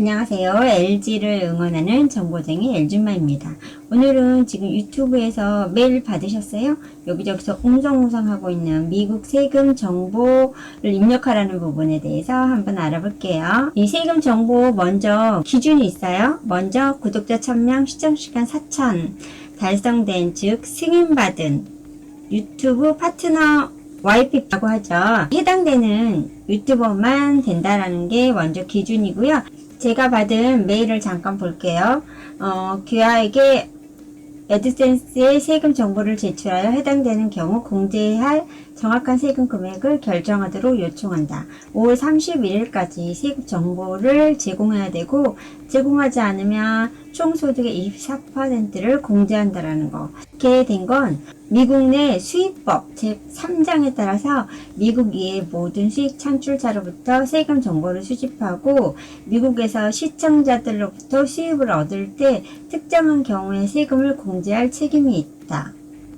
안녕하세요. LG를 응원하는 정보쟁이 엘준마입니다. 오늘은 지금 유튜브에서 메일 받으셨어요? 여기저기서 웅성웅성하고 있는 미국 세금 정보를 입력하라는 부분에 대해서 한번 알아볼게요. 이 세금 정보 먼저 기준이 있어요. 먼저 구독자 1000명, 시청시간 4000 달성된 즉 승인받은 유튜브 파트너 YP라고 하죠. 해당되는 유튜버만 된다라는 게 먼저 기준이고요. 제가 받은 메일을 잠깐 볼게요. 어, 귀하에게 에드센스의 세금 정보를 제출하여 해당되는 경우 공제할 정확한 세금 금액을 결정하도록 요청한다. 5월 31일까지 세금 정보를 제공해야 되고 제공하지 않으면 총 소득의 24%를 공제한다라는 거. 이렇게 된건 미국 내 수입법 제3장에 따라서 미국 이의 모든 수익 창출자로부터 세금 정보를 수집하고 미국에서 시청자들로부터 수입을 얻을 때 특정한 경우에 세금을 공제할 책임이 있다.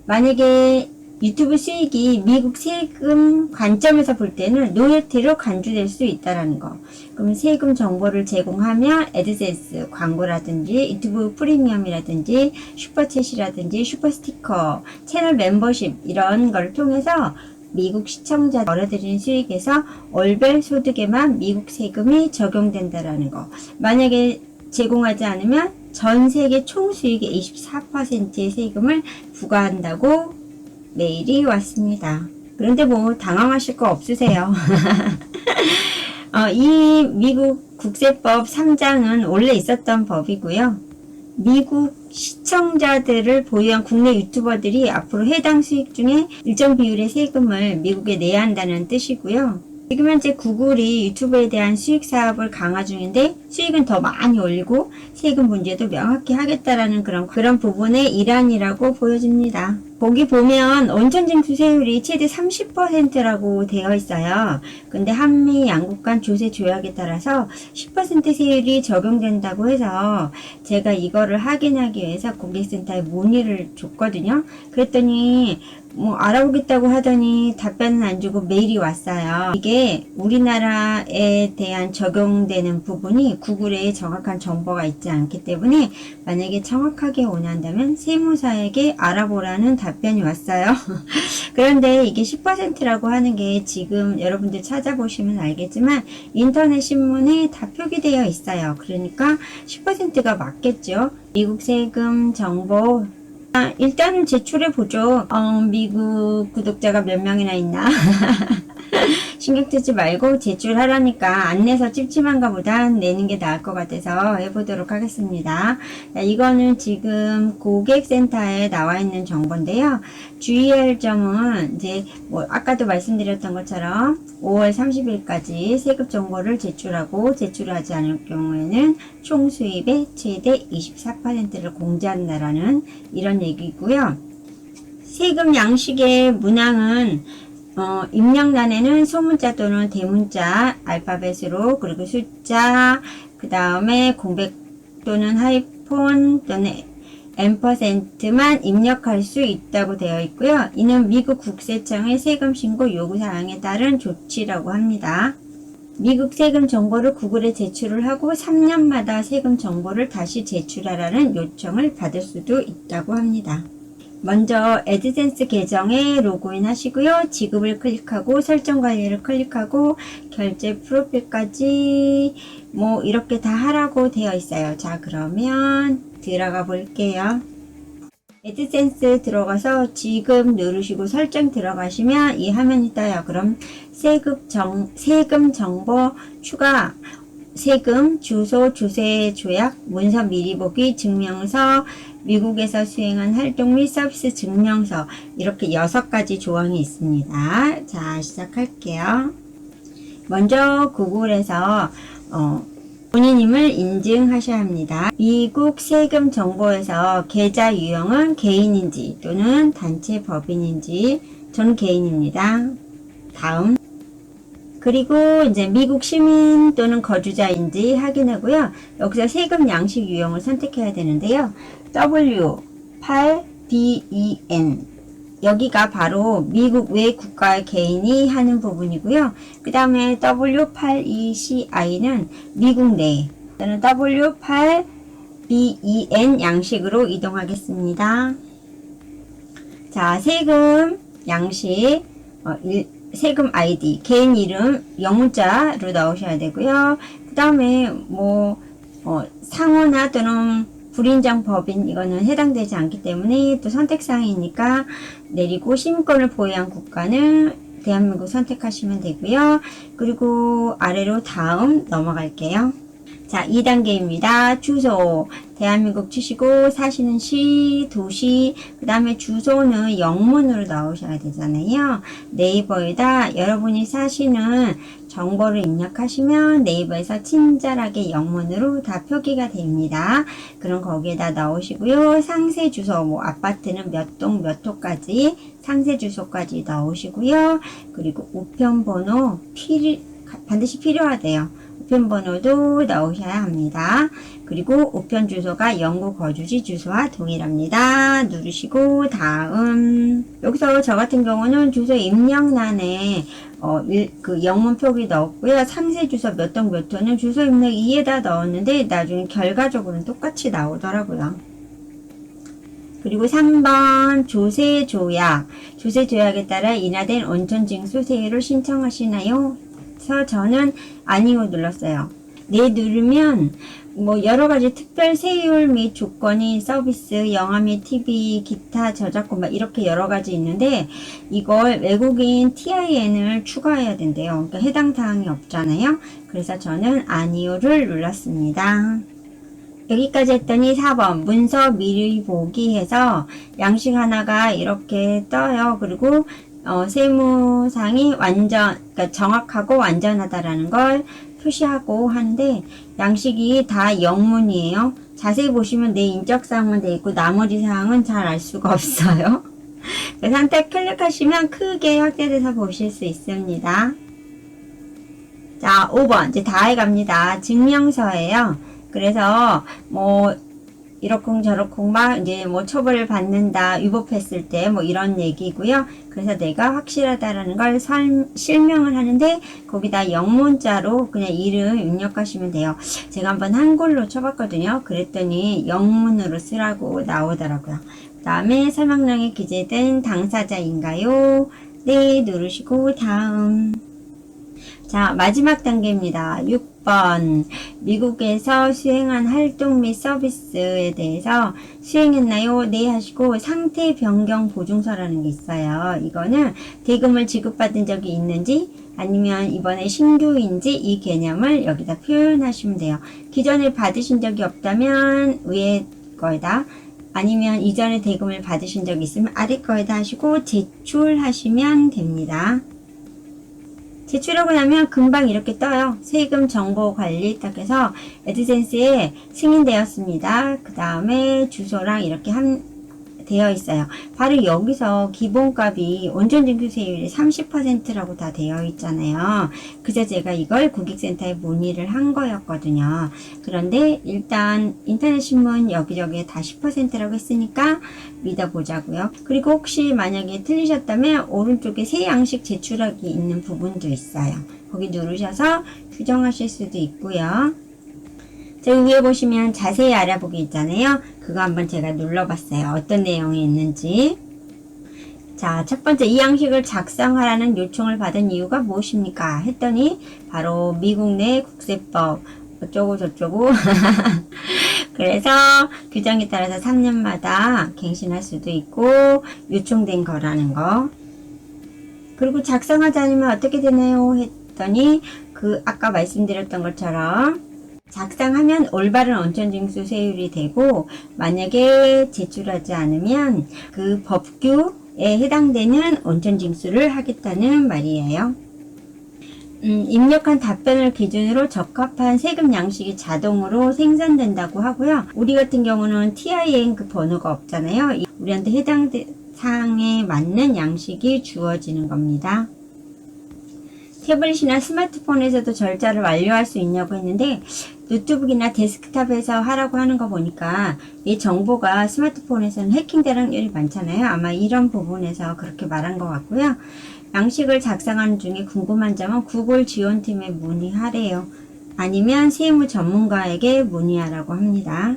만약에 유튜브 수익이 미국 세금 관점에서 볼 때는 노예티로 간주될 수 있다라는 거. 그럼 세금 정보를 제공하면 애드센스 광고라든지 유튜브 프리미엄이라든지 슈퍼챗이라든지 슈퍼스티커, 채널 멤버십 이런 걸 통해서 미국 시청자 벌어들인 수익에서 월별 소득에만 미국 세금이 적용된다라는 거. 만약에 제공하지 않으면 전 세계 총 수익의 24%의 세금을 부과한다고 메일이 왔습니다. 그런데 뭐 당황하실 거 없으세요. 어, 이 미국 국세법 3장은 원래 있었던 법이고요. 미국 시청자들을 보유한 국내 유튜버들이 앞으로 해당 수익 중에 일정 비율의 세금을 미국에 내야 한다는 뜻이고요. 지금 현재 구글이 유튜브에 대한 수익 사업을 강화 중인데 수익은 더 많이 올리고 세금 문제도 명확히 하겠다라는 그런 그런 부분의 일환이라고 보여집니다. 거기 보면 온천 징수 세율이 최대 30%라고 되어 있어요. 근데 한미 양국 간 조세 조약에 따라서 10% 세율이 적용된다고 해서 제가 이거를 확인하기 위해서 고객센터에 문의를 줬거든요. 그랬더니 뭐 알아보겠다고 하더니 답변은 안 주고 메일이 왔어요. 이게 우리나라에 대한 적용되는 부분이 구글에 정확한 정보가 있지 않기 때문에 만약에 정확하게 원한다면 세무사에게 알아보라는 답변이 왔어요. 그런데 이게 10%라고 하는 게 지금 여러분들 찾아보시면 알겠지만 인터넷 신문에 다 표기되어 있어요. 그러니까 10%가 맞겠죠. 미국 세금 정보 아, 일단은 제출해 보죠. 어, 미국 구독자가 몇 명이나 있나? 신경 쓰지 말고 제출하라니까 안 내서 찝찝한가 보다 내는 게 나을 것 같아서 해보도록 하겠습니다. 자, 이거는 지금 고객센터에 나와 있는 정보인데요. 주의할 점은 이제 뭐 아까도 말씀드렸던 것처럼 5월 30일까지 세금 정보를 제출하고 제출하지 않을 경우에는 총 수입의 최대 24%를 공제한다라는 이런 얘기고요. 세금 양식의 문항은 어, 입력란에는 소문자 또는 대문자 알파벳으로 그리고 숫자 그 다음에 공백 또는 하이폰 또는 앰퍼센트만 입력할 수 있다고 되어 있고요. 이는 미국 국세청의 세금 신고 요구 사항에 따른 조치라고 합니다. 미국 세금 정보를 구글에 제출을 하고 3년마다 세금 정보를 다시 제출하라는 요청을 받을 수도 있다고 합니다. 먼저 애드센스 계정에 로그인 하시고요. 지급을 클릭하고 설정 관리를 클릭하고 결제 프로필까지 뭐 이렇게 다 하라고 되어 있어요. 자 그러면 들어가 볼게요. 애드센스 들어가서 지급 누르시고 설정 들어가시면 이 화면이 떠요. 그럼 세금 정 세금 정보 추가 세금, 주소, 주세 조약, 문서 미리 보기, 증명서, 미국에서 수행한 활동 및 서비스 증명서 이렇게 여섯 가지 조항이 있습니다. 자 시작할게요. 먼저 구글에서 어, 본인임을 인증하셔야 합니다. 미국 세금 정보에서 계좌 유형은 개인인지 또는 단체 법인인지 전 개인입니다. 다음 그리고 이제 미국 시민 또는 거주자인지 확인하고요. 여기서 세금 양식 유형을 선택해야 되는데요. W 8 D E N 여기가 바로 미국 외 국가의 개인이 하는 부분이고요. 그 다음에 W8ECI는 미국 내 저는 W8 BEN 양식으로 이동하겠습니다. 자, 세금 양식, 어, 일- 세금 아이디, 개인 이름 영문자로 넣으셔야 되고요. 그 다음에 뭐, 어, 상호나 또는 불인정 법인 이거는 해당되지 않기 때문에 또 선택사항이니까 내리고 시민권을 보유한 국가는 대한민국 선택하시면 되고요. 그리고 아래로 다음 넘어갈게요. 자, 2단계입니다. 주소. 대한민국 치시고 사시는 시, 도시, 그 다음에 주소는 영문으로 넣으셔야 되잖아요. 네이버에다 여러분이 사시는 정보를 입력하시면 네이버에서 친절하게 영문으로 다 표기가 됩니다. 그럼 거기에다 넣으시고요. 상세 주소, 뭐 아파트는 몇 동 몇 호까지 상세 주소까지 넣으시고요. 그리고 우편번호 필 반드시 필요하대요. 우편번호도 넣으셔야 합니다. 그리고 우편 주소가 영구 거주지 주소와 동일합니다. 누르시고 다음 여기서 저 같은 경우는 주소 입력란에 어, 일- 그 영문 표기 넣었고요. 상세 주소 몇 동 몇 호는 주소 입력 2에다 넣었는데 나중에 결과적으로는 똑같이 나오더라고요. 그리고 3번 조세 조약. 조세 조약에 따라 인하된 온천 징수 세율을 신청하시나요? 그래서 저는 아니요 눌렀어요. 네 누르면 뭐 여러 가지 특별 세율 및 조건이 서비스, 영화 및 TV, 기타 저작권 막 이렇게 여러 가지 있는데 이걸 외국인 TIN을 추가해야 된대요. 그러니까 해당 사항이 없잖아요. 그래서 저는 아니요를 눌렀습니다. 여기까지 했더니 4번 문서 미리 보기 해서 양식 하나가 이렇게 떠요. 그리고 어, 세무상이 완전 그러니까 정확하고 완전하다라는 걸 표시하고 하는데 양식이 다 영문이에요. 자세히 보시면 내 인적 사항만 돼 있고 나머지 사항은 잘 알 수가 없어요. 그래서 한테 클릭하시면 크게 확대돼서 보실 수 있습니다. 자, 5번 이제 다 해 갑니다. 증명서예요. 그래서 뭐 이러쿵 저러쿵 막 이제 뭐 처벌을 받는다 위법했을 때 뭐 이런 얘기고요. 그래서 내가 확실하다라는 걸 설, 실명을 하는데 거기다 영문자로 그냥 이름 입력하시면 돼요. 제가 한번 한글로 쳐봤거든요. 그랬더니 영문으로 쓰라고 나오더라고요. 그 다음에 설명란에 기재된 당사자인가요? 네 누르시고 다음 자, 마지막 단계입니다. 6 번. 미국에서 수행한 활동 및 서비스에 대해서 수행했나요? 네 하시고 상태 변경 보증서라는 게 있어요. 이거는 대금을 지급받은 적이 있는지 아니면 이번에 신규인지 이 개념을 여기다 표현하시면 돼요. 기존에 받으신 적이 없다면 위에 거에다 아니면 이전에 대금을 받으신 적이 있으면 아래 거에다 하시고 제출하시면 됩니다. 제출하고 나면 금방 이렇게 떠요. 세금 정보 관리 딱 해서 에드센스에 승인되었습니다. 그 다음에 주소랑 이렇게 한, 되어 있어요. 바로 여기서 기본값이 온전증표세율이 30%라고 다 되어 있잖아요. 그래서 제가 이걸 고객센터에 문의를 한 거였거든요. 그런데 일단 인터넷 신문 여기저기에 다 10%라고 했으니까 믿어보자고요. 그리고 혹시 만약에 틀리셨다면 오른쪽에 새 양식 제출하기 있는 부분도 있어요. 거기 누르셔서 규정하실 수도 있고요. 저기 위에 보시면 자세히 알아보기 있잖아요. 그거 한번 제가 눌러봤어요. 어떤 내용이 있는지. 자, 첫 번째 이 양식을 작성하라는 요청을 받은 이유가 무엇입니까? 했더니 바로 미국 내 국세법 어쩌고 저쩌고 그래서 규정에 따라서 3년마다 갱신할 수도 있고 요청된 거라는 거 그리고 작성하지 않으면 어떻게 되나요? 했더니 그 아까 말씀드렸던 것처럼 작성하면 올바른 온천징수 세율이 되고 만약에 제출하지 않으면 그 법규에 해당되는 온천징수를 하겠다는 말이에요. 음, 입력한 답변을 기준으로 적합한 세금 양식이 자동으로 생산된다고 하고요. 우리 같은 경우는 TIN 그 번호가 없잖아요. 이- 우리한테 해당 사항에 맞는 양식이 주어지는 겁니다. 태블릿이나 스마트폰에서도 절차를 완료할 수 있냐고 했는데 노트북이나 데스크탑에서 하라고 하는 거 보니까 이 정보가 스마트폰에서는 해킹될 확률이 많잖아요. 아마 이런 부분에서 그렇게 말한 것 같고요. 양식을 작성하는 중에 궁금한 점은 구글 지원팀에 문의하래요. 아니면 세무 전문가에게 문의하라고 합니다.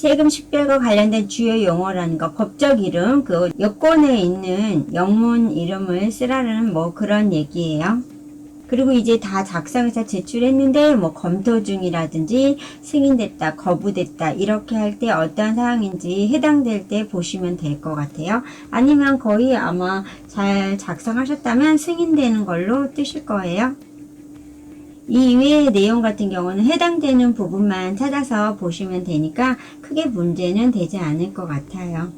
세금 식별과 관련된 주요 용어라는 거, 법적 이름, 그 여권에 있는 영문 이름을 쓰라는 뭐 그런 얘기예요. 그리고 이제 다 작성해서 제출했는데 뭐 검토 중이라든지 승인됐다, 거부됐다 이렇게 할 때 어떤 사항인지 해당될 때 보시면 될 것 같아요. 아니면 거의 아마 잘 작성하셨다면 승인되는 걸로 뜨실 거예요. 이 이외의 내용 같은 경우는 해당되는 부분만 찾아서 보시면 되니까 크게 문제는 되지 않을 것 같아요.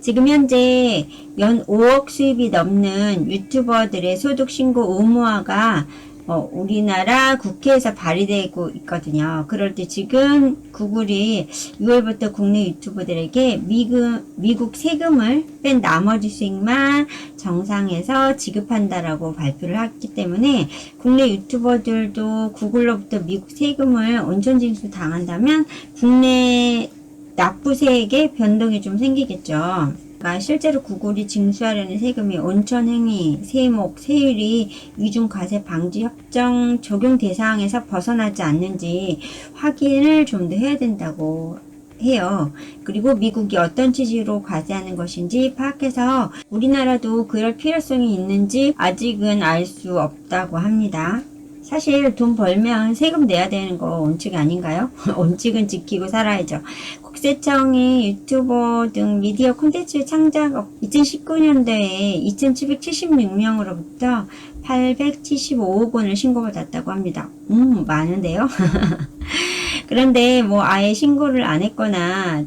지금 현재 연 5억 수입이 넘는 유튜버들의 소득 신고 의무화가 어, 우리나라 국회에서 발의되고 있거든요. 그럴 때 지금 구글이 6월부터 국내 유튜버들에게 미국, 미국 세금을 뺀 나머지 수익만 정상에서 지급한다라고 발표를 했기 때문에 국내 유튜버들도 구글로부터 미국 세금을 온천 징수 당한다면 국내 납부세액에 변동이 좀 생기겠죠. 그러니까 실제로 구글이 징수하려는 세금이 온천행위, 세목, 세율이 위중과세 방지 협정 적용 대상에서 벗어나지 않는지 확인을 좀 더 해야 된다고 해요. 그리고 미국이 어떤 취지로 과세하는 것인지 파악해서 우리나라도 그럴 필요성이 있는지 아직은 알 수 없다고 합니다. 사실 돈 벌면 세금 내야 되는 거 원칙 아닌가요? 원칙은 지키고 살아야죠. 국세청이 유튜버 등 미디어 콘텐츠 창작 2019년도에 2,776명으로부터 875억 원을 신고받았다고 합니다. 음, 많은데요? 그런데 뭐 아예 신고를 안 했거나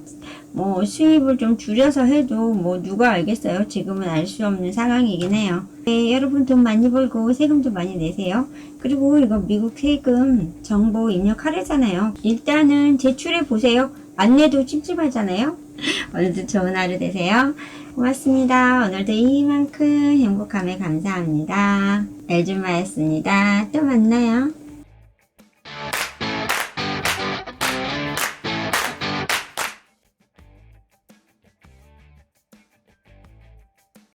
뭐 수입을 좀 줄여서 해도 뭐 누가 알겠어요. 지금은 알 수 없는 상황이긴 해요. 네, 여러분 돈 많이 벌고 세금도 많이 내세요. 그리고 이거 미국 세금 정보 입력 하래잖아요. 일단은 제출해 보세요. 안 내도 찝찝하잖아요. 오늘도 좋은 하루 되세요. 고맙습니다. 오늘도 이만큼 행복함에 감사합니다. 엘준마였습니다. 또 만나요.